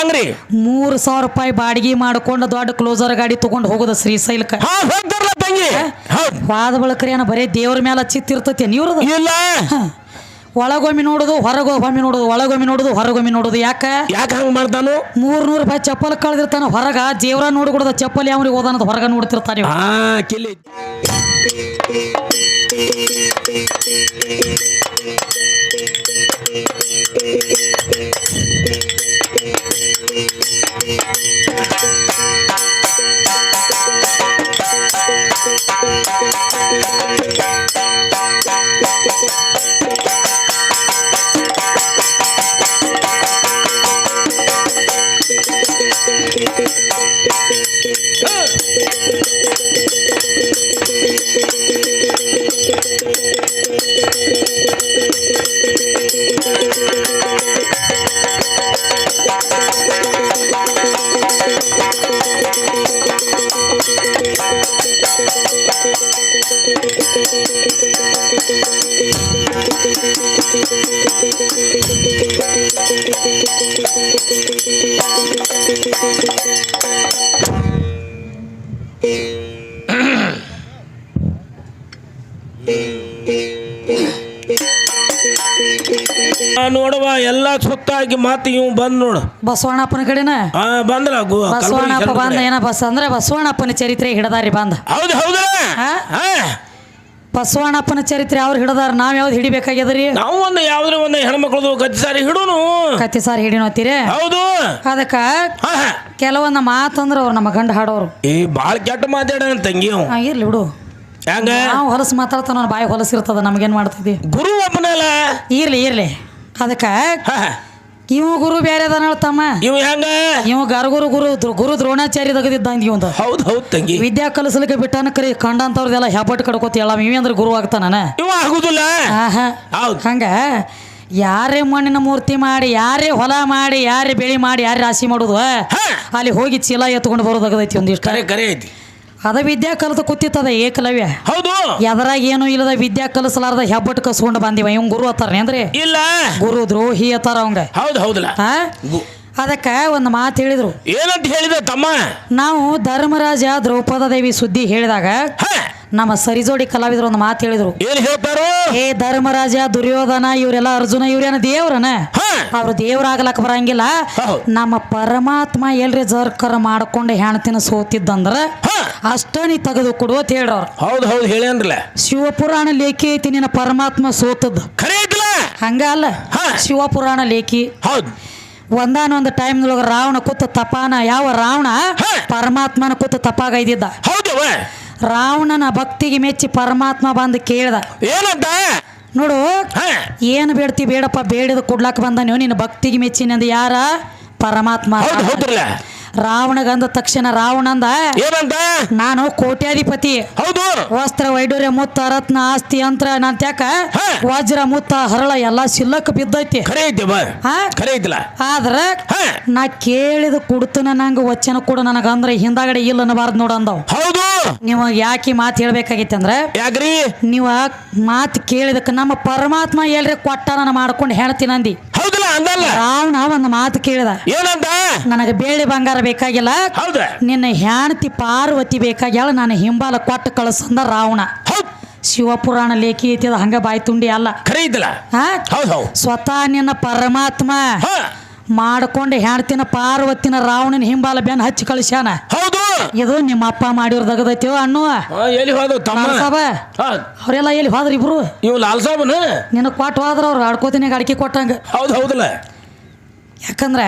ಹೆಂಗ್ರಿ? ಮೂರ್ ಸಾವಿರ ರೂಪಾಯಿ ಬಾಡಿಗೆ ಮಾಡ್ಕೊಂಡು ದೊಡ್ಡ ಕ್ಲೋಸರ್ ಗಾಡಿ ತಗೊಂಡ್ ಹೋಗೋದ ಶ್ರೀಶೈಲಕ್ಕೆ ಹಾ ಹೋಗ್ತಾರಲ್ಲ ತಂಗಿ. ಹೌದ್. ವಾದ ಬಳಕ್ರಿ ಏನ ಬರೀ ದೇವ್ರ ಮೇಲೆ ಚಿತ್ತಿರ್ತತಿ ನೀವ್ರದ? ಇಲ್ಲ. ಒಳಗೊಮ್ಮೆ ನೋಡುದು ಹೊರಗೊಮ್ಮೆ ನೋಡುದು ಒಳಗೊಮ್ಮೆ ನೋಡುದು ಹೊರಗೊಮ್ಮೆ ನೋಡುದು ಯಾಕ? ಯಾಕೆ ಹಂಗ ಮಾಡ್ತಾನು ಮೂರ್ ನೂರು ರೂಪಾಯಿ ಚಪ್ಪಲ್ ಕಳ್ದಿರ್ತಾನ ಹೊರಗ ದೇವ್ರ ನೋಡ್ಕೊಡದ ಚಪ್ಪಲ್ ಯಾವ್ರಿಗೆ ಓದಾನದ ಹೊರಗ ನೋಡ್ತಿರ್ತಾನೆ ಹಾ ಕಿಲ್ಲಿ. ನೋಡುವ ಎಲ್ಲಾ ಸುತ್ತಾಗಿ ಮಾತು ಇವ್ ಬಂದ್ ನೋಡು. ಬಸವಣ್ಣಪ್ಪನ ಕಡೆನ? ಆ ಗು- ಬಸವಣ್ಣಪ್ಪ ಕಲ್ಬುರ್ಗಿ. ಬಂದ. ಏನ ಬಸ್ ಅಂದ್ರೆ ಬಸವಣ್ಣಪ್ಪನ ಚರಿತ್ರೆ ಹಿಡದಾರಿ ಬಂದ. ಹೌದು ಹೌದಾ. ಹಾ? ಹಾ. ಬಸವಣ್ಣಪ್ಪನ ಚರಿತ್ರೆ ಅವ್ರು ಹಿಡದಾರ ನಾವ್ ಯಾವ್ದು ಹಿಡಿಬೇಕಾಗ್ಯದ್ರಿ? ನಾವು ಒಂದು ಯಾವ್ದ್ರ ಒಂದು ಹೆಣ್ಮಕ್ಳದು ಗತಿ ಸಾರಿ ಹಿಡೋನು? ಕತ್ತಿ ಸಾರಿ ಹಿಡಿನೋತೀರಿ ಹೌದು. ಅದಕ್ಕ ಹಾ ಹಾ. ಕೆಲವೊಂದು ಮಾತಂದ್ರ ಅವ್ರು ನಮ್ಮ ಗಂಡ ಹಾಡೋರು. ಏ ಬಾಳ ಕೆಟ್ಟ ಮಾತಾಡ ತಂಗಿ ಅವ. ಇರ್ಲಿ ಬಿಡು. ಹೆಂಗ ನಾವು ಹೊಲಸು ಮಾತಾಡ್ತಾನ ಬಾಯಿ ಹೊಲಸಿರ್ತದ ನಮ್ಗೇನ್ ಮಾಡ್ತಿದ್ವಿ ಗುರು ಒಬ್ಬನಲ್ಲ ಇರ್ಲಿ ಇರ್ಲಿ. ಅದಕ್ಕ ಹಾ ಹಾ. ಇವ ಗುರು ಬೇರೆ ಅದಾನ ಹೇಳ್ತಮ್ಮ ಇವ್ ಹೆಂಗ? ಇವ ಗರ್ಗುರು ಗುರು ಗುರು ದ್ರೋಣಾಚಾರ್ಯ ತೆಗೆದಿದ್ದಂಗ ಇವಂದ. ಹೌದ್ ಹೌದ್ ತಂಗಿ. ವಿದ್ಯಾ ಕಲಿಸ್ಲಿಕ್ಕೆ ಬಿಟ್ಟಾನ ಕರಿ ಕಂಡಂತವ್ರದೆಲ್ಲ ಹೆಬ್ಬಟ್ಟು ಕಡ್ಕೋತಿ ಎಲ್ಲ ಇವ ಅಂದ್ರೆ ಗುರು ಆಗ್ತಾನ ಇವ ಆಗುದಿಲ್ಲ. ಆಹಾ. ಹೌದ್. ಹಂಗ ಯಾರೇ ಮಣ್ಣಿನ ಮೂರ್ತಿ ಮಾಡಿ ಯಾರೇ ಹೊಲ ಮಾಡಿ ಯಾರೇ ಬೆಳಿ ಮಾಡಿ ಯಾರೇ ರಾಶಿ ಮಾಡುದು ಅಲ್ಲಿ ಹೋಗಿ ಚೀಲ ಎತ್ಕೊಂಡು ಬರೋದಾಗದೈತಿ ಒಂದಿಷ್ಟು. ಕರೆ ಕರೆ ಐತಿ. ಅದ ವಿದ್ಯಾ ಕಲಿತ ಕೂತಿತ್ತದ ಏಕಲವ್ಯ. ಹೌದು. ಎದರಾಗ ಏನು ಇಲ್ಲದ ವಿದ್ಯಾ ಕಲಿಸಲಾರ್ದ ಹೆಬ್ಬಟ್ಟು ಕಸ್ಕೊಂಡು ಬಂದಿವ. ಇವ್ ಗುರು ಅತ್ತಾರ ಅಂದ್ರೆ ಇಲ್ಲ. ಗುರು ದ್ರೋಹಿ ಅತ್ತಾರ ಅವಂಗ. ಹೌದ್ ಹೌದಲ್ಲ. ಅದಕ್ಕ ಒಂದು ಮಾತು ಹೇಳಿದ್ರು. ಏನಂತ ಹೇಳಿದ ತಮ್ಮ? ನಾವು ಧರ್ಮರಾಜ ದ್ರೌಪದ ದೇವಿ ಸುದ್ದಿ ಹೇಳಿದಾಗ ನಮ್ಮ ಸರಿಜೋಡಿ ಕಲಾವಿದರು ಒಂದು ಮಾತು ಹೇಳಿದ್ರು. ಏನ್ ಹೇಳ್ತಾರೋ? ಏ ಧರ್ಮರಾಜ ದುರ್ಯೋಧನ ಇವರೆಲ್ಲ ಅರ್ಜುನ ಇವ್ರೇನ ದೇವ್ರನ? ಅವ್ರು ದೇವ್ರಾಗ್ಲಕ್ ಬರಂಗಿಲ್ಲ. ನಮ್ಮ ಪರಮಾತ್ಮ ಎಲ್ರಿ ಜರ್ಕರ ಮಾಡ್ಕೊಂಡು ಹೆಣ್ತಿನ ಸೋತಿದ್ದಂದ್ರ ಅಷ್ಟ ನೀ ತೆಗೆದು ಕೊಡು ಅಂತ ಹೌದು ಹೌದು ಹೌದ್ ಹೇಳ್ಯಾನ್ರಲ್ಲ. ಶಿವಪುರಾಣ ಲೇಖಿ ಐತಿ ನಿನ್ನ ಪರಮಾತ್ಮ ಸೋತದ್ದು ಖರೆ ಐತಲ್ಲ? ಹಂಗ ಅಲ್ಲ. ಶಿವಪುರಾಣ ಲೇಖಿ. ಹೌದು. ಒಂದಾನೊಂದು ಟೈಮ್ನೊಳಗೆ ರಾವಣ ಕೂತ ತಪಾನ. ಯಾವ ರಾವಣ. ಪರಮಾತ್ಮನ ಕೂತ ತಪಾಗೈದಿದ್ದ. ಹೌದವ. ರಾವಣನ ಭಕ್ತಿಗೆ ಮೆಚ್ಚಿ ಪರಮಾತ್ಮ ಬಂದು ಕೇಳ್ದ. ಏನಂತ? ನೋಡು ಏನು ಬೇಡ್ತಿ ಬೇಡಪ್ಪ ಬೇಡದ ಕೊಡ್ಲಾಕ ಬಂದ ನೀವು ನಿನ್ನ ಭಕ್ತಿಗೆ ಮೆಚ್ಚಿನಂದ ಯಾರ? ಪರಮಾತ್ಮ. ರಾವಣಗಂದ ತಕ್ಷಣ ರಾವಣಂದ ಏನಂತ ನಾನು ಕೋಟ್ಯಾಧಿಪತಿ. ಹೌದು. ವಸ್ತ್ರ ವೈಡೂರ್ಯ ಮುತ್ತ ರತ್ನ ಆಸ್ತಿ ಅಂತ್ರ ನಂತ್ಯಾಕ ತ್ಯಾಕ ವಜ್ರ ಮುತ್ತ ಹರಳ ಎಲ್ಲಾ ಸಿಲ್ಲಕ್ ಬಿದ್ದೈತಿ. ಖರೆ ಐತಿ ಬಾ. ಹಾ? ಖರೆ ಐತಲ್ಲ ಆದ್ರ ನಾ ಕೇಳಿದ ಕುಡ್ತನ ನಂಗ ವಚನ ಕೂಡ ನನಗ ಅಂದ್ರ ಹಿಂದಾಗಡೆ ಇಲ್ಲ ಅನ್ನಬಾರ್ದು ನೋಡ ಅಂದವ್. ಹೌದು. ನೀವು ಯಾಕೆ ಮಾತು ಹೇಳ್ಬೇಕಾಗಿತ್ತು ಅಂದ್ರೆ ಯಾಕ್ರಿ? ನೀವು ಮಾತು ಕೇಳಿದಕ್ಕೆ ನಮ್ಮ ಪರಮಾತ್ಮ ಎಲ್ರಿ ಕೊಟ್ಟ ನಾನು ಮಾಡ್ಕೊಂಡು ಹೇಳ್ತೀನಿ ಅಂದಿ ಹೌದಲ್ಲ ಅಂದಲ್ಲ. ರಾವಣ ಒಂದು ಮಾತು ಕೇಳಿದ. ಏನಂತ ನನಗೆ ಬೇಳೆ ಬಂಗಾರ ಬೇಕಾಗಿಲ್ಲ. ಹೌದ. ನಿನ್ನ ಹೆಂಡತಿ ಪಾರ್ವತಿ ಬೇಕಾಗ್ಯಾಳ ನಾನು ಹಿಂಬಾಲ ಕೊಟ್ಟು ಕಳಿಸಂದ ರಾವಣ. ಶಿವಪುರಾಣ ಲೇಖಿ ಐತಿ ಅದು ಹಂಗ ಬಾಯಿ ತುಂಡಿ ಅಲ್ಲ. ಖರೀ ಐತಲ್ಲ ಹಾ? ಹೌದ್ ಹೌದ್. ಸ್ವತಃ ನಿನ್ನ ಪರಮಾತ್ಮ ಹಾ. ಮಾಡ್ಕೊಂಡು ಹೆಣ್ತಿನ ಪಾರ್ವತಿನ ರಾವಣನ ಹಿಂಬಾಲ ಬೆನ್ ಹಚ್ಚಿ ಕಳಿಸ್ಯಾನ. ಹೌದು. ಇದು ನಿಮ್ಮ ಅಪ್ಪ ಮಾಡಿರ್ ದಗದೈತಿವ ಅಣ್ಣು ಹಾ, ಎಲ್ಲಿ ಹೋದ ತಮ್ಮ. ಸಾಬ ಅವರೆಲ್ಲ ಎಲ್ಲಿ ಹೋದ್ರ ಇಬ್ರು? ಇವ್ ಲಾಲ್ ಸಾಬನ ನಿನ್ನ ಕೊಟ್ಟು ಹೋದ್ರ ಅವ್ರು ಆಡ್ಕೋತೀನಿ ಅಡಿಕೆ ಕೊಟ್ಟಂಗ. ಹೌದು ಹೌದಲ್ಲ. ಯಾಕಂದ್ರೆ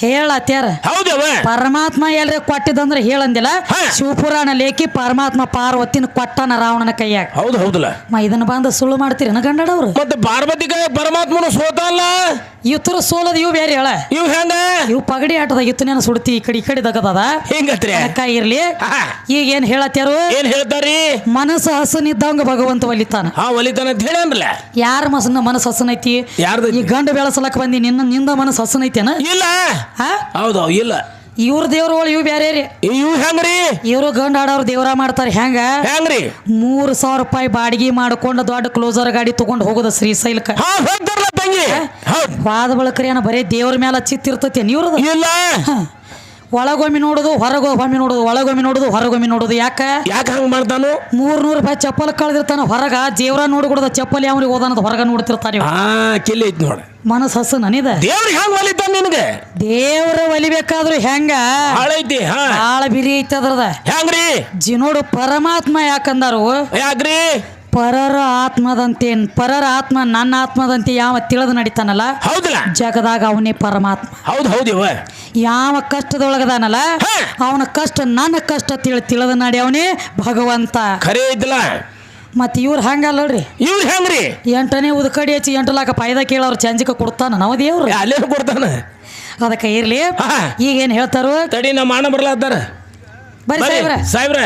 ಹೇಳತ್ಯಾರ. ಹೌದವ ಪರಮಾತ್ಮ ಎಲ್ರಿ ಕೊಟ್ಟಿದಂದ್ರೆ ಹೇಳಂದಿಲ್ಲ. ಶಿವಪುರಾಣ ಲೇಖಿ ಪರಮಾತ್ಮ ಪಾರ್ವತಿನ ಕೊಟ್ಟನ ರಾವಣನ ಕೈಯಾಗ. ಹೌದು ಹೌದಲ್ಲ. ಇದನ್ನ ಬಂದು ಸುಳ್ಳು ಮಾಡ್ತೀರಿ ಗಂಡಡವ್ರು ಮತ್ತೆ ಪಾರ್ವತಿ ಕೈ ಪರಮಾತ್ಮನ ಸೋತಲ್ಲ? ಇತರ ಸೋಲದ ಇವು ಬೇರೆ ಹೇಳ? ಇವ್ ಹೆಂಗ? ಇವು ಪಗಡಿ ಆಟದ ಇತ್ತನೇನ ಸುಡ್ತಿ ಈ ಕಡೆ ಈ ಕಡೆ ದಗದದ. ಹೆಂಗತ್ರಿ? ಇರ್ಲಿ. ಈಗ ಏನ್ ಹೇಳತ್ಯಾರು? ಏನ್ ಹೇಳ್ತಾರಿ? ಮನಸ್ಸು ಹಸನಿದ್ದಂಗ ಭಗವಂತ ಒಲಿತಾನ. ಹಾ ಒಲಿತಾನ ಅಂತ ಹೇಳ ಯಾರ ಮನಸ್ಸನ್ನ ಮನಸ್ಸು ಹಸನೈತಿ? ಈ ಗಂಡು ಬೆಳೆಸಲಕ್ ಬಂದಿ ನಿನ್ನ ನಿಂದ ಮನಸ್ಸು ಹಸನೈತೇನ ಇಲ್ಲ. ಹಾ ಹೌದು ಇಲ್ಲ. ಇವ್ರ ದೇವ್ರಗಳು ಇವು ಬೇರೆ ರೀ ಇವು ಹೆಂಗ್ರಿ? ಇವರು ಗಂಡ ಆಡೋರು ದೇವ್ರ ಮಾಡ್ತಾರೆ ಹೆಂಗ? ಹೆಂಗ್ರಿ? ಮೂರು ಸಾವಿರ ರೂಪಾಯಿ ಬಾಡಿಗೆ ಮಾಡ್ಕೊಂಡು ದೊಡ್ಡ ಕ್ಲೋಸರ್ ಗಾಡಿ ತಗೊಂಡು ಹೋಗುದ ಶ್ರೀಶೈಲಕ್ಕೆ. ಹೌದ್. ವಾದ ಬಳಕ್ರಿ ಏನ ಬರೀ ದೇವ್ರ ಮೇಲೆ ಚಿತ್ತಿರ್ತೈತಿ ಇವ್ರದ? ಇಲ್ಲ. ಒಳಗೊಮ್ಮೆ ನೋಡುದು ಹೊರಗೊಮ್ಮೆ ನೋಡುದು ಒಳಗೊಮ್ಮೆ ನೋಡುದು ಹೊರಗೊಮ್ಮೆ ನೋಡುದು. ಯಾಕ? ಯಾಕೆ ಹಂಗ ಮಾಡ್ತಾನು ಮೂರ್ ನೂರು ರೂಪಾಯಿ ಚಪ್ಪಲ್ ಕಳೆದಿರ್ತಾನ ಹೊರಗ ಜೇವ್ರ ನೋಡ್ಕೊಡದ ಚಪ್ಪಲ್ ಯಾವ್ರಿಗೆ ಓದಾನದ ಹೊರಗ ನೋಡ್ತಿರ್ತಾನೆ ಹಾ ಕಿಲ್ಲಿ ಐತಿ ನೋಡ. ಮನಸ್ಸು ಹಸು ನನಿದ. ದೇವ್ರಿಗೆ ಹೆಂಗ್ ಒಲಿತಾನ ನಿನಗೆ? ದೇವ್ರ ಒಲಿಬೇಕಾದ್ರು ಹೆಂಗ? ಹಾಳೈತಿ ಹಾಳ ಬಿರಿ ಐತಿ ಅದ್ರದ. ಹೆಂಗ್ರಿ? ಜಿನೋಡು ಪರಮಾತ್ಮ ಯಾಕಂದಾರು? ಯಾಕ್ರಿ? ಪರರ ಆತ್ಮದಂತೆ ಪರರ ಆತ್ಮ ನನ್ನ ಆತ್ಮದಂತೆ ಯಾವ ತಿಳಿದು ನಡಿತಾನಲ್ಲ? ಹೌದಲ್ಲ. ಜಗದಾಗ ಅವನೇ ಪರಮಾತ್ಮ. ಹೌದು ಹೌದ್ ಇವ ಯಾವ ಕಷ್ಟದೊಳಗದಾನಲ್ಲ. ಅವನ ಕಷ್ಟ ನನ್ನ ಕಷ್ಟ ತಿಳಿ ತಿಳಿದು ನಡಿ ಅವನೇ ಭಗವಂತ. ಖರೇ ಇದ್ದಿಲ್ಲ. ಮತ್ತೆ ಇವ್ರು ಹಂಗಲ್ಲ ನೋಡ್ರಿ. ಇವ್ರು ಹೆಂಗ್ರಿ? ಎಂಟನೇ ಉದ್ಕಡಿ ಹಚ್ಚಿ ಎಂಟು ಲಾಕ ಪಾಯ್ದ ಕೇಳೋರು ಚಂಜಿಕ ಕೊಡ್ತಾನ ನಾವು ದೇವ್ರು. ಅಲ್ಲೇ ಕೊಡ್ತಾನ. ಅದಕ್ಕೆ ಇರ್ಲಿ. ಈಗ ಏನು ಹೇಳ್ತಾರು? ತಡಿ ನಮ್ಮ ಮಾಣ ಬರ್ಲಾ ಬರ್ರಿ ಸಾಹೇಬ್ರ. ಸಾಹೇಬ್ರ.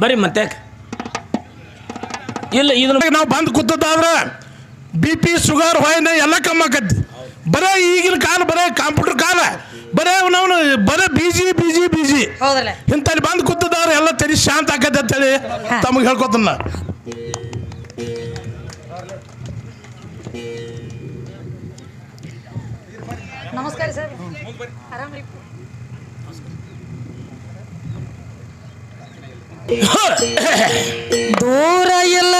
ಬರ್ರಿ ಮತ್ತೆ ಇಲ್ಲ ಇದನ್ನ ನಾವು ಬಂದು ಕೂತದ್ದಾದ್ರ ಬಿ ಪಿ ಶುಗರ್ ಹೊಯ್ನ ಎಲ್ಲ ಕಮ್ಮಿ ಆಕತ್ತಿ ಬರೇ ಈಗಿನ ಕಾಲ ಬರೇ ಕಂಪ್ಯೂಟರ್ ಕಾಲ ಬರೇ ನಾವು ಬರೇ ಬಿಜಿ ಬಿಜಿ ಬಿಜಿ ಹೌದಲ್ಲ. ಇಂಥಲ್ಲಿ ಬಂದು ಕೂತದವ್ರು ಎಲ್ಲ ತೆರಿ ಶಾಂತ ಆಕತಿ ಅಂತೇಳಿ ತಮಗೆ ಹೇಳ್ಕೊತನ ನಮಸ್ಕಾರ ಸರ್. ಆರಾಮ್ರಿ ದೂರ ಇಲ್ಲ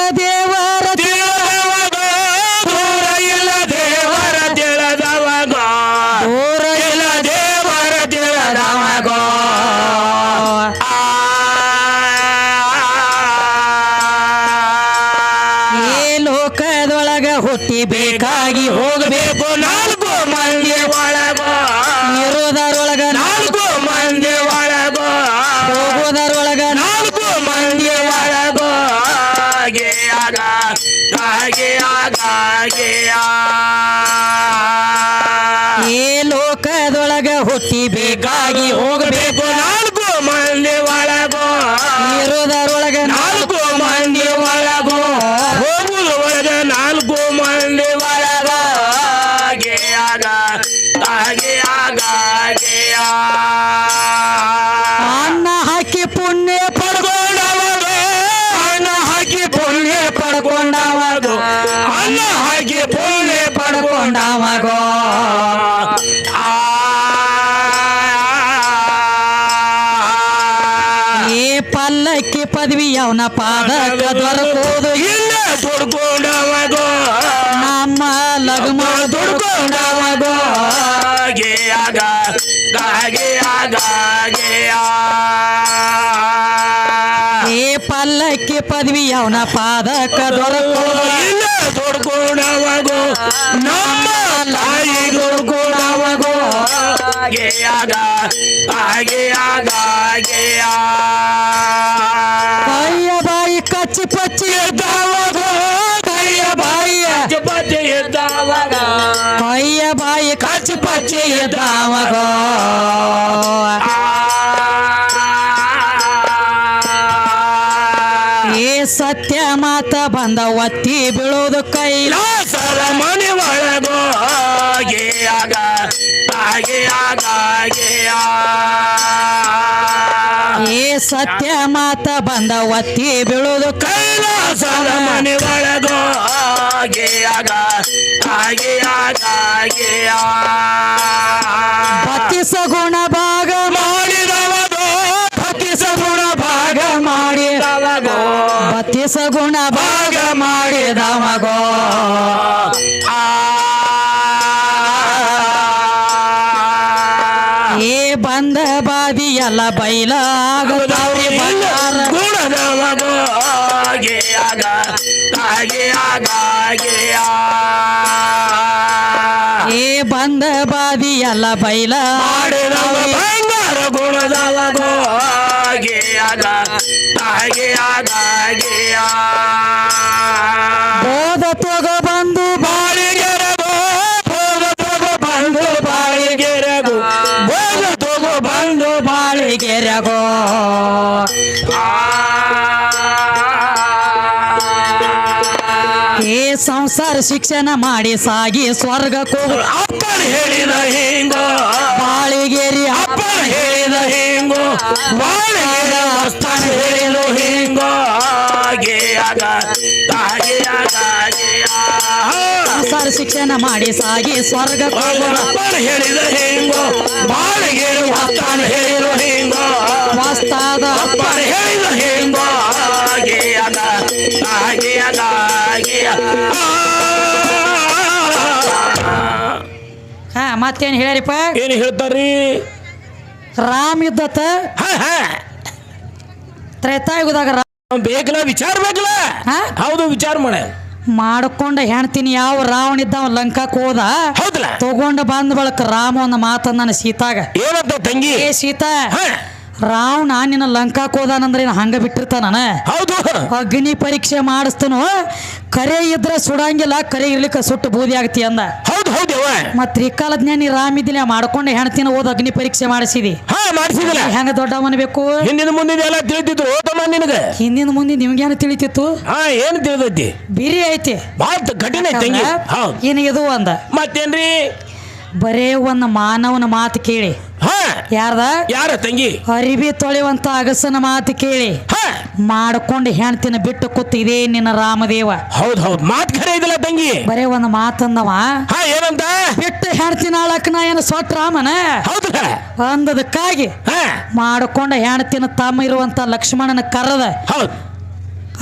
ಪಡ್ಕೊಂಡವಾಗ ಈ ಪಲ್ಲಕ್ಕಿ ಪದವಿ ಅವನ ಪಾದ ದೊರಕೋದು? ಇಲ್ಲ ದುಡ್ಕೊಂಡವಾಗ. ನಮ್ಮ ಲಗ್ಮ ದುಡ್ಕೊಂಡವಾಗ. ಹಾಗೆ ಆಗ ಹಾಗೆ ಆಗ ಈ ಪಲ್ಲಕ್ಕಿ ಪದವಿ ಅವನ ಪಾದಕ ದೊರಕೋದು? ಇಲ್ಲ ದುಡ್ಕೊಂಡವಾಗ ನಮ್ಮ ತಾಯಿ ದುಡ್ಕೊಂಡವಾಗ ಹಾಗೆ ಆಗ ಹಾಗೆ ಆಗ ಹಾಗೆ ಕೈಯ ಬಾಯಿ ಕಚ್ಚಿ ಪಚ್ಚಿ ಎದ್ದಾವಾಗ ಕೈಯ ಬಾಯಿಯ ಪಚ್ಚೆ ಎದ್ದಾವಾಗ ಕೈಯ ಬಾಯಿ ಕಚ್ಚಿ ಪಚ್ಚಿ ಎದ್ದಾವಾಗ ಈ ಸತ್ಯ ಮಾತ ಬಂದ ಒತ್ತಿ ಬೀಳೋದು ಕೈಲ ಸರ ಮನೆ ಒಳಗೋ ಹಾಗೆ ಆಗ ಹಾಗೆ ಆಗ ಹಾಗೆ ಈ ಸತ್ಯ ಮಾತ ಬಂದ ಒತ್ತಿ ಬೀಳೋದು ಕೈಲಾಸದ ಮನೆ ಒಳಗೋ ಹಾಗೆ ಆಗ ಹಾಗೆ ಆಗ ಹಾಗೆ ಬತ್ತಿಸ ಗುಣ ಭಾಗ ಬತ್ತಿಸ ಗುಣ ಭಾಗ ಮಾಡಿದವಗೋ ಏ ಬಂದ ಬಾದಿ ಎಲ್ಲ ಬೈಲ ಏ ಬಂದ ಬಾದಿ ಎಲ್ಲ ಬೈಲ ಮಾಡಿದವ ಬಂಗಾರ ಹಾಗೆ ಬೋಧ ತಗ ಬಂದು ಬಾಳಿಗೆರಗೋ ಬೋಧ ತಗೋ ಬಂದು ಬಾಳಿಗೆರಗೋ ಬೋಧ ತಗೋ ಬಂದು ಬಾಳಿಗೆರಗೋ. ಈ ಸಂಸಾರ ಶಿಕ್ಷಣ ಮಾಡಿ ಸಾಗಿ ಸ್ವರ್ಗ ಹೋಗು ಅಪ್ಪನ ಹೇಳಿದ ಹೆಂಗೋ. ಬಾಳಿಗೆರಿ ಅಪ್ಪನ ಹೇಳಿದ ಹೆಂಗೋ. ಹೇಳಿಲು ಶಿಕ್ಷಣ ಮಾಡಿ ಸಾಗಿ ಸ್ವರ್ಗ ಹೇಳಿದ ಹಿಂಗೋ ಬಾಳಿಗೆ ವಸ್ತಾನ ಹೇಳಿರೋ ಹಿಂಗ. ವಾಸ್ತಾದ ಅಪ್ಪನ ಹೇಳಿದ ಹಿಂಗೋ ಆಗಿಯ ಹಾ ಮತ್ತೇನ್ ಹೇಳ್ಯಾರಿಪ್ಪ? ಏನು ಹೇಳ್ತಾರ್ರಿ? ರಾಮ್ ಇದ್ದತ್ತ ಹಾ ತ್ರೇತಾಯುಗದಾಗ ರಾ- ಬೇಕಲ್ಲ ವಿಚಾರ ಬೇಕಲ್ಲ? ಹೌದು ವಿಚಾರ ಮಾಡ ಮಾಡ್ಕೊಂಡ ಹೆಣ್ತೀನಿ ಯಾವ ರಾವಣ ಇದ್ದಾವ ಲಂಕಾಕ್ ಹೋದ. ಹೌದಲ್ಲ ತಗೊಂಡ ಬಂದ ಬಳಕ ರಾಮ ಒಂದು ಮಾತಂದ ಸೀತಾಗ. ಏನಂತ ತಂಗಿ? ಏ ಸೀತಾ ರಾವಣ ನಿನ್ನ ಲಂಕಾಕ್ ಹೋದಾನಂದ್ರೆ ಏನು ಹಂಗ ಬಿಟ್ಟಿರ್ತಾನ ಹೌದು. ಅಗ್ನಿ ಪರೀಕ್ಷೆ ಮಾಡಿಸ್ತನು? ಕರೆ ಇದ್ರೆ ಸುಡಂಗಿಲ್ಲ ಕರೆ ಇರ್ಲಿಕ್ಕ ಸುಟ್ಟು ಬೂದಿ ಆಗತಿ ಅಂದ. ಹೌದು ಹೌದು ಮತ್ ತ್ರಿಕಾಲ ಜ್ಞಾನಿ ರಾಮ್ ಇದ್ದಿಲ್ಲ ಮಾಡ್ಕೊಂಡು ಹೆಣ್ತಿನ ಓದ್ ಅಗ್ನಿ ಪರೀಕ್ಷೆ ಮಾಡಿಸಿದಿ. ಹಾ ಮಾಡಿಸಿದಿಲ್ಲ. ಹೆಂಗ ದೊಡ್ಡವನ್ಬೇಕು ಹಿಂದಿನ ಮುಂದಿನ ಎಲ್ಲ ತಿಳಿತಿದ್ರು ನಿನಗೆ ನಿನಗ? ಹಿಂದಿನ ಮುಂದೆ ನಿಮ್ಗೇನು ತಿಳಿತಿತ್ತು? ಏನು ತಿಳಿದೈತಿ? ಬಿರಿ ಐತಿ. ಭಾಳ ಕಠಿಣ ಐತಿ ಏನು ಇದು ಅಂದ. ಮತ್ತೇನ್ರಿ? ಬರೇ ಒಂದು ಮಾನವನ ಮಾತು ಕೇಳಿ. ಹಾ. ಯಾರ್ದ? ಯಾರ ತಂಗಿ? ಅರಿವಿ ತೊಳೆಯುವಂತ ಅಗಸನ ಮಾತು ಕೇಳಿ. ಹಾ. ಮಾಡ್ಕೊಂಡು ಹೆಣ್ತಿನ ಬಿಟ್ಟು ಕೂತ್ ಇದೇ ನಿನ್ನ ರಾಮದೇವ. ಹೌದು ಹೌದು. ಮಾತು ಖರೆ ಇದಿಲ್ಲ ತಂಗಿ? ಬರೇ ಒಂದು ಮಾತಂದವ ಹಾ ಏನಂತ? ಬಿಟ್ಟು ಹೆಣ್ತಿನ ಆಳಕ್ ನಾ ಏನು ಸೊಟ್ಟ ರಾಮನ? ಹೌದು ಅಂದದಕ್ಕಾಗಿ ಹಾ. ಮಾಡ್ಕೊಂಡ ಹೆಣ್ತಿನ ತಮ್ಮ ಇರುವಂತ ಲಕ್ಷ್ಮಣನ ಕರೆದ. ಹೌದು.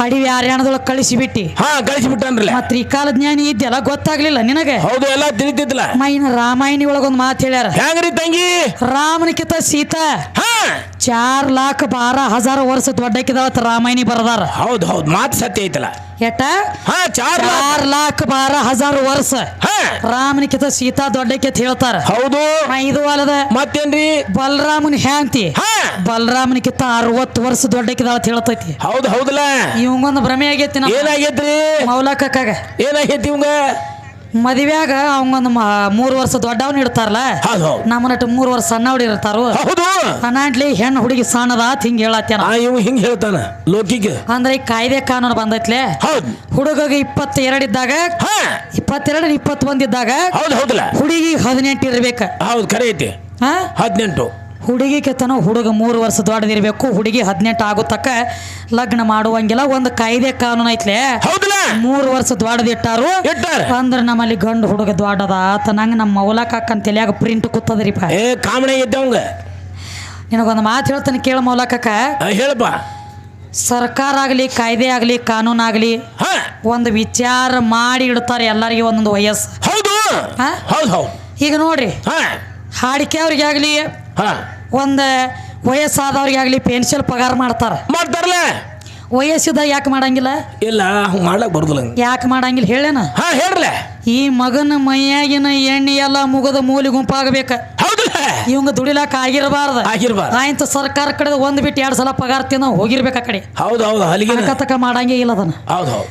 ಅಡಿವಿ ಕಳಿಸಿ ಕಳಿಸಿಬಿಟ್ಟಿ. ಹಾ ಕಳಿಸಿಬಿಟ್ಟನ್ರಲ್ಲ. ಮತ್ ತ್ರಿಕಾಲ ಕಾಲ ಜ್ಞಾನಿ ಇದ್ಯಲ್ಲ ಗೊತ್ತಾಗ್ಲಿಲ್ಲ ನಿನಗೆ? ಹೌದು ಎಲ್ಲ ತಿಳಿತಿದ್ಲ ಮೈನ ರಾಮಾಯಣಿ ಒಳಗೊಂದು ಮಾತು ಹೇಳ್ಯಾರ. ಹೆಂಗ್ರಿ ತಂಗಿ? ರಾಮನಿಕಿತ ಸೀತಾ. ಹಾ. ಚಾರ್ ಲಾಖ ಬಾರ ಹಜಾರ್ ವರ್ಷ ದೊಡ್ಡಕ್ಕಿದಾವತ್ ರಾಮಾಯಣಿ ಬರದಾರ. ಹೌದು ಹೌದು ಮಾತು ಸತ್ಯ ಐತಲ್ಲ. ಎಟ್ಟ? ಹಾ ಚಾರ್ ಚಾರ್ ಲಾಖ ಬಾರ ಹಜಾರ್ ವರ್ಷ. ಹಾ. ರಾಮನಿಕಿತ ಸೀತಾ ದೊಡ್ಡಕ್ಕೆ ಹೇಳ್ತಾರ. ಹೌದು. ಮಾ ಇದು ಅಲ್ಲದ. ಮತ್ತೇನ್ರಿ? ಬಲರಾಮನ ಹ್ಯಾಂತಿ ಹಾ. ಬಲರಾಮನಿಕಿತ ಅರವತ್ತು ವರ್ಷ ದೊಡ್ಡಕ್ಕಿದಾವತ್ ಹೇಳ್ತೈತಿ. ಹೌದು ಹೌದಲ್ಲ. ಇವಂಗೊಂದು ಭ್ರಮೆ ಆಗೈತಿ ನಮ್ಮ ಏನಾಗೈತ್ರಿ? ಮೌಲಕಕ್ಕಾಗ. ಏನಾಗೈತಿ ಇವಂಗ? ಮದುವೆಯಾಗ ಅವಂಗೊಂದು ಮೂರು ವರ್ಷ ದೊಡ್ಡವನ್ ಇಡ್ತಾರಲ್ಲ? ಹೌದು. ಹೌದು ನಮ್ಮ ನಟ್ಟು ಮೂರು ವರ್ಷ ಸಣ್ಣ ಹುಡುಗಿ ಇರ್ತಾರು ಅನಾಟ್ಲಿ ಹೆಣ್ಣು ಹುಡುಗಿ ಸಣ್ಣದ ಹಿಂಗ್ ಹೇಳತ್ತೇನ ಹಿಂಗ್ ಹೇಳ್ತಾನ ಲೋಕಿಗೆ. ಅಂದ್ರೆ ಈ ಕಾಯ್ದೆ ಕಾನೂನು ಬಂದೈತ್ಲೆ? ಹೌದು. ಹುಡುಗಗ ಇಪ್ಪತ್ತೆರಡು ಇದ್ದಾಗ ಇಪ್ಪತ್ತೆರಡು ಇಪ್ಪತ್ತೊಂದು ಇದ್ದಾಗ ಹೌದು ಹೌದಲ್ಲ ಹುಡುಗಿ ಹದಿನೆಂಟು ಇರ್ಬೇಕು. ಹೌದು ಕರೆ ಐತಿ ಹಾ? ಹದಿನೆಂಟು. ಹುಡುಗಿ ಕೆತ್ತನ ಹುಡುಗ ಮೂರು ವರ್ಷ ದೊಡ್ಡದಿರ್ಬೇಕು ಹುಡುಗಿ ಹದಿನೆಂಟು ಆಗೋ ತಕ್ಕ ಲಗ್ನ ಮಾಡುವಂಗಿಲ್ಲ ಒಂದು ಕಾಯ್ದೆ ಕಾನೂನು ಐತ್ಲೆ? ಮೂರು ವರ್ಷ ದೊಡ್ಡದಿಟ್ಟಾರು? ಇಟ್ಟಾರ? ಅಂದ್ರ ನಮ್ಮಲ್ಲಿ ಗಂಡು ಹುಡುಗ ದೊಡ್ಡದ ಆತ ನಂಗೆ ನಮ್ಮ ಮೌಲಕ ಅಕ್ಕನ ತಲೆಯಾಗ ಪ್ರಿಂಟ್ ಕೂತದ್ರಿಪ್ಪ. ನಿನಗೊಂದು ಮಾತು ಹೇಳ್ತಾನೆ ಕೇಳ ಮೌಲಕಕ್ಕ ಹೇಳಪ್ಪ. ಸರ್ಕಾರ ಆಗಲಿ ಕಾಯ್ದೆ ಆಗಲಿ ಕಾನೂನು ಆಗಲಿ ಒಂದು ವಿಚಾರ ಮಾಡಿ ಇಡ್ತಾರೆ ಎಲ್ಲರಿಗೆ ಒಂದೊಂದು ವಯಸ್ಸು. ಹೌದು. ಹಾ? ಹೌದು ಹೌದು. ಈಗ ನೋಡ್ರಿ. ಹಾ. ಹಾಡಿಕೆ ಅವ್ರಿಗೆ ಆಗಲಿ ಹಾ. ಒಂದು ವಯಸ್ಸಾದವ್ರಿಗೆ ಆಗಲಿ ಪೆನ್ಷನ್ ಪಗಾರ ಮಾಡ್ತಾರೆ. ಮಾಡ್ತಾರಲ್ಲ? ವಯಸ್ಸಿದ ಯಾಕೆ ಮಾಡಂಗಿಲ್ಲ? ಇಲ್ಲ ಮಾಡಕ್ ಮಾಡ್ಲಕ್ ಬರುದಿಲ್ಲ ಯಾಕೆ ಮಾಡಂಗಿಲ್ಲ ಹೇಳೇನ ಹಾ ಹೇಳ್ರಲ್ಲ. ಈ ಮಗನ ಮೈಯಾಗಿನ ಎಣ್ಣೆ ಎಲ್ಲ ಮುಗದ ಮೂಲಿ ಗುಂಪಾಗಬೇಕ. ಇವಂಗ ದುಡಿಲಾಕ ಆಗಿರಬಾರ್ದು. ಆಗಿರ್ಬಾರ್ದು. ಆಯ್ತು ಸರ್ಕಾರ ಕಡೆ ಒಂದ್ ಬಿಟ್ಟು ಎರಡು ಸಲ ಪಗಾರ ತಿನ್ನ ಹೋಗಿರ್ಬೇಕು ಆ ಕಡೆ. ಹೌದು ಹೌದು ಅಲ್ಲಿಗೆ ಮಾಡಂಗೇ ಇಲ್ಲ ಅದನ್ನ. ಹೌದು ಹೌದು.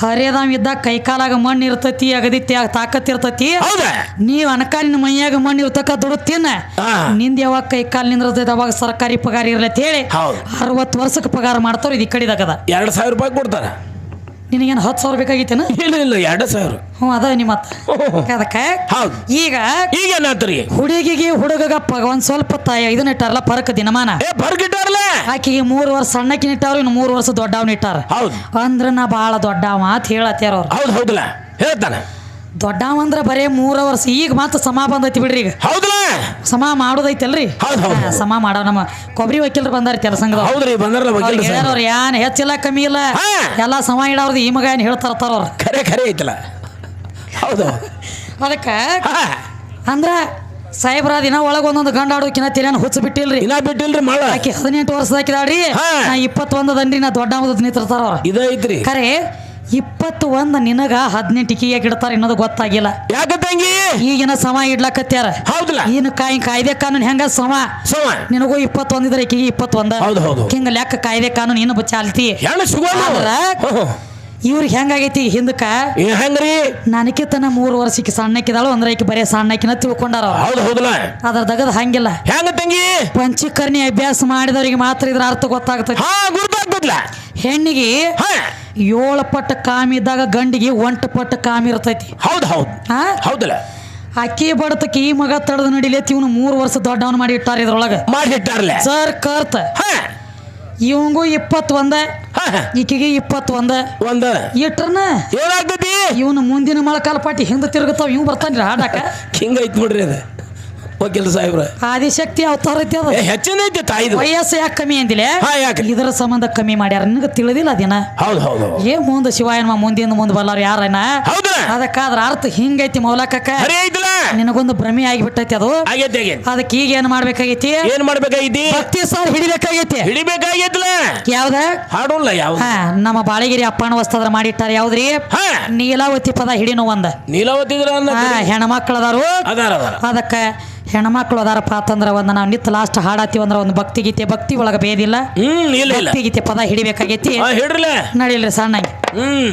ಹರಿಯದಾವ್ ಇದ್ದಾಗ ಕೈಕಾಲಾಗ ಮಣ್ಣು ಇರ್ತೈತಿ ಅಗದಿ ತಾಕತ್ ಇರ್ತೈತಿ. ನೀವ್ ಅನಕಾಲಿನ ಮೈಯಾಗ ಮಣ್ಣು ಇರ್ತಕ್ಕ ದುಡ್ಡು ತಿನ್ನ ನಿಂದ ಯಾವಾಗ ಕೈಕಾಲ ನಿಂದ್ರದ ನಿಂದಿರ್ತೈತಿ ಅವಾಗ ಸರ್ಕಾರಿ ಪಗಾರ ಇರ್ಲತ್ ಹೇಳಿ. ಅರವತ್ತು ವರ್ಷಕ್ಕೆ ಪಗಾರ ಮಾಡ್ತಾರ ಇದು ಈ ಕಡಿದಾಗದ. ಎರಡು ಸಾವಿರ ರೂಪಾಯಿ ಕೊಡ್ತಾರ. ನಿನಗೇನು ಹತ್ತು ಸಾವಿರ ಬೇಕಾಗಿತ್ತೇನ? ಇಲ್ಲ ಇಲ್ಲ ಎರಡು ಸಾವಿರ. ಹ್ಞೂ ಅದ ನಿಮ್ಮ ಅತ್ತ. ಅದಕ್ಕೆ ಹೌದು. ಈಗ ಈಗ ಏನಾತ್ರಿ ಹುಡುಗಿಗೆ ಹುಡುಗಗ ಪ ಒಂದು ಸ್ವಲ್ಪ ತಾಯಿ ಇದನ್ನ ಇಟ್ಟಾರಲ್ಲ ಪರಕ ದಿನಮಾನ. ಏ ಬರ್ಗಿಟ್ಟಾರಲ್ಲ ಆಕೆಗೆ ಮೂರು ವರ್ಷ ಸಣ್ಣಕ್ಕಿನ ಇಟ್ಟಾರ ಇನ್ನು ಮೂರು ವರ್ಷ ದೊಡ್ಡವನ ಇಟ್ಟಾರ. ಹೌದು. ಅಂದ್ರ ನಾ ಭಾಳ ದೊಡ್ಡವ ಅಂತ ಹೇಳತ್ಯಾರ ಅವ್ರು. ಹೌದು ಹೌದಲ್ಲ. ಹೇಳ್ತಾನ. ದೊಡ್ಡವ ಅಂದ್ರೆ ಬರೇ ಮೂರ ವರ್ಷ ಈಗ ಮಾತ್ರ ಸಮ ಬಂದೈತಿ ಬಿಡ್ರಿ ಈಗ. ಹೌದಲ್ಲ ಸಮ ಮಾಡೋದೈತಲ್ರಿ? ಹೌದು ಹೌದ್ ಹಾ, ಸಮ ಮಾಡೋ ನಮ್ಮ ಕೊಬ್ಬರಿ ವಕೀಲರು ಬಂದಾರ ಕೆಲಸ ಸಂಘದ ಹೌದ್ರಿ ಬಂದಾರಲ್ಲ ವಕೀಲ ಸಾಹೇಬ್ರು. ಹೇಳ್ಯಾರ ಯಾನ್ ಹೆಚ್ಚಿಲ್ಲ ಕಮ್ಮಿ ಇಲ್ಲ. ಹಾ. ಎಲ್ಲಾ ಸಮ ಇಡೋರ್ದು ಈ ಮಗ ಏನ್ ಹೇಳ್ತಾರ ಅವ್ರು. ಖರೆ ಖರೆ ಐತಲ್ಲ. ಹೌದು. ಅದಕ್ಕ ಹಾ. ಅಂದ್ರ ಸಾಹೇಬ್ರ ದಿನ ಒಳಗ ಒಂದೊಂದು ಗಂಡ ಆಡೋಕಿನ ತೆಲಿಯನ್ ಹುಚ್ಚ ಬಿಟ್ಟಿಲ್ರಿ. ಇನ್ನ ಬಿಟ್ಟಿಲ್ರಿ ಮಳ. ಆಕಿ ಹದಿನೆಂಟು ವರ್ಷದಾಕಿದಾಳ್ರಿ ಹಾ. ನಾ ಇಪ್ಪತ್ತೊಂದು ದಂಡ್ರಿ ನಾ ದೊಡ್ಡ ನಿಂತಿರ್ತಾರ ಅವ್ರ. ಇದ ಐತ್ರಿ. ಖರೆ ಇಪ್ಪತ್ತು ಒಂದು ನಿನಗ ಹದಿನೆಂಟು ಇಕ್ಕಿಗೆ ಇಡ್ತಾರ ಇನ್ನೋದು ಗೊತ್ತಾಗಿಲ್ಲ. ಯಾಕ ತಂಗಿ? ಈಗಿನ ಸಮ ಇಡ್ಲಕತ್ಯಾರ. ಹೌದಲ್ಲ. ಇನ್ನು ಕಾಯಿ ಕಾಯ್ದೆ ಕಾನೂನು ಹೆಂಗ ಸಮ? ಸಮ. ನಿನಗೂ ಇಪ್ಪತ್ತೊಂದು ಇದ್ರೆ ಈಕಿಗೆ ಇಪ್ಪತ್ತೊಂದ. ಹೌದು ಹೌದು. ಹಿಂಗ ಲೆಕ್ಕ ಕಾಯ್ದೆ ಕಾನೂನು ಏನು ಚಾಲ್ತಿ ಹೆಣ್ಣು ಸಿಗೋಲ್ಲ ಆದ್ರ ಇವ್ರಿಗೆ ಹೆಂಗಾಗೈತಿ ಹಿಂದಕ್ಕ? ಹೆಂಗ್ರಿ ಹೆಂಗ್ರಿ? ನನಕಿತನ ಮೂರು ವರ್ಷಕ್ಕೆ ಸಣ್ಣಕ್ಕಿದಾಳು ಅಂದ್ರೆ ಈಕೆ ಬರೀ ಸಣ್ಣಕ್ಕಿನ ತಿಳ್ಕೊಂಡಾರ ಅವ್ರು. ಹೌದು ಹೌದಲ್ಲ. ಅದ್ರ ದಗದ ಹಂಗಿಲ್ಲ. ಹೆಂಗ ತಂಗಿ? ಪಂಚಕರ್ಣಿ ಅಭ್ಯಾಸ ಮಾಡಿದವರಿಗೆ ಮಾತ್ರ ಇದ್ರ ಅರ್ಥ ಗೊತ್ತಾಗ್ತದೆ ಹಾ ಗುರ್ತಾಗ್ತದ್ಲ ಹೆಣ್ಣಿಗೆ ಹಾ. ಏಳು ಪಟ್ಟ ಕಾಮಿ ಇದ್ದಾಗ ಗಂಡಿಗೆ ಒಂಟು ಪಟ್ಟ ಕಾಮಿ ಇರ್ತೈತಿ. ಹೌದು ಹೌದು. ಹಾ? ಹೌದಲ್ಲ? ಅಕ್ಕಿ ಬಡತಕ್ಕೆ ಈ ಮಗ ತಡೆದು ನಡಿಲೇತಿ ಇವನು ಮೂರು ವರ್ಷ ದೊಡ್ಡವನ್ ಮಾಡಿ ಇಟ್ಟಾರ ಇದ್ರೊಳಗೆ. ಮಾಡಿಟ್ಟಾರಲ್ಲೇ ಸರ್ ಕರ್ತ. ಇವಂಗು ಇವಂಗೂ ಇಪ್ಪತ್ತೊಂದ ಈಕೆಗೆ ಇಪ್ಪತ್ತೊಂದ. ಒಂದ. ಇಟ್ರನ? ಏನಾಗ್ತೈತಿ? ಇವನು ಮುಂದಿನ ಮೊಳಕಾಲ ಪಾಟಿ ಹಿಂದೆ ತಿರುಗತಾವ ಇವ್ ಬರ್ತಾನ್ರಿ ಆಡಾಕ ಹಿಂಗೈತ್ ನೋಡ್ರಿ ಅದ. ವಕೀಲ ಸಾಹೇಬ್ರ. ಆದಿಶಕ್ತಿ ಅವತಾರ ಐತಿ ಅದು. ಹೆಚ್ಚಿನ ಐತಿ ತಾಯಿದು ವಯಸ್ಸು ಯಾಕೆ ಕಮ್ಮಿ ಅಂದಿಲ್ಲ ಹಾ ಯಾಕ್ರಿ ಇದರ ಸಂಬಂಧ ಕಮ್ಮಿ ಮಾಡ್ಯಾರ. ನಿನಗೆ ತಿಳಿದಿಲ್ಲ ಅದೇನ? ಹೌದು ಹೌದು ಏ ಮುಂದೆ ಶಿವಾಯನ್ಮ ಮುಂದಿಂದ ಮುಂದೆ ಬಲ್ಲಾರ ಯಾರನ? ಹೌದ್ರ ಅದಕ್ಕಾದ್ರ ಅರ್ಥ ಹಿಂಗೈತಿ ಮೌಲಕಕ್ಕ. ಹರಿ ಐತಲ್ಲ? ನಿನಗೊಂದು ಭ್ರಮೆ ಆಗಿಬಿಟ್ಟೈತಿ ಅದು. ಆಗೈತಿ ಆಗೈತಿ. ಅದಕ್ಕೆ ಈಗ ಏನ್ ಮಾಡ್ಬೇಕಾಗೈತಿ? ಏನ್ ಮಾಡ್ಬೇಕಾಗೈತಿ? ಭಕ್ತಿ ಸಾರ್ ಹಿಡಿಬೇಕಾಗೈತಿ. ಹಿಡಿಬೇಕಾಗೈತಲ್ಲ? ಯಾವ್ದ? ಹಾಡೋಲ್ಲ ಯಾವ ಹಾ ನಮ್ಮ ಬಾಳಿಗಿರಿ ಅಪ್ಪನ ವಸ್ತದ್ರ ಮಾಡಿಟ್ಟಾರ ಯಾವ್ದ್ರಿ? ಹಾ. ನೀಲಾವತಿ ಪದ ಹಿಡಿನೋ ಒಂದ. ನೀಲಾವತಿ ಹಾ ಹೆಣ್ಮಕ್ಳು ಅದಾರು ಅದಾರ ಅದಾರ. ಅದಕ್ಕೆ ಹೆಣ್ಮಕ್ಳು ಅದಾರಪ್ಪ ಅಂತಂದ್ರೆ ಒಂದು ನಾವು ನಿತ್ ಲಾಸ್ಟ್ ಹಾಡಾತೀವಿ ಅಂದ್ರೆ ಒಂದು ಭಕ್ತಿ ಗೀತೆ ಭಕ್ತಿ ಒಳಗೆ ಬೇದಿಲ್ಲ ಹ್ಮ್ ಇಲ್ಲ ಇಲ್ಲ. ಭಕ್ತಿ ಗೀತೆ ಪದ ಹಿಡಿಬೇಕಾಗೈತಿ. ನಡೀಲ್ರಿ ಸಣ್ಣ ನಡಿಲ್ರಿ ಸಣ್ಣಗೆ ಹ್ಮ್.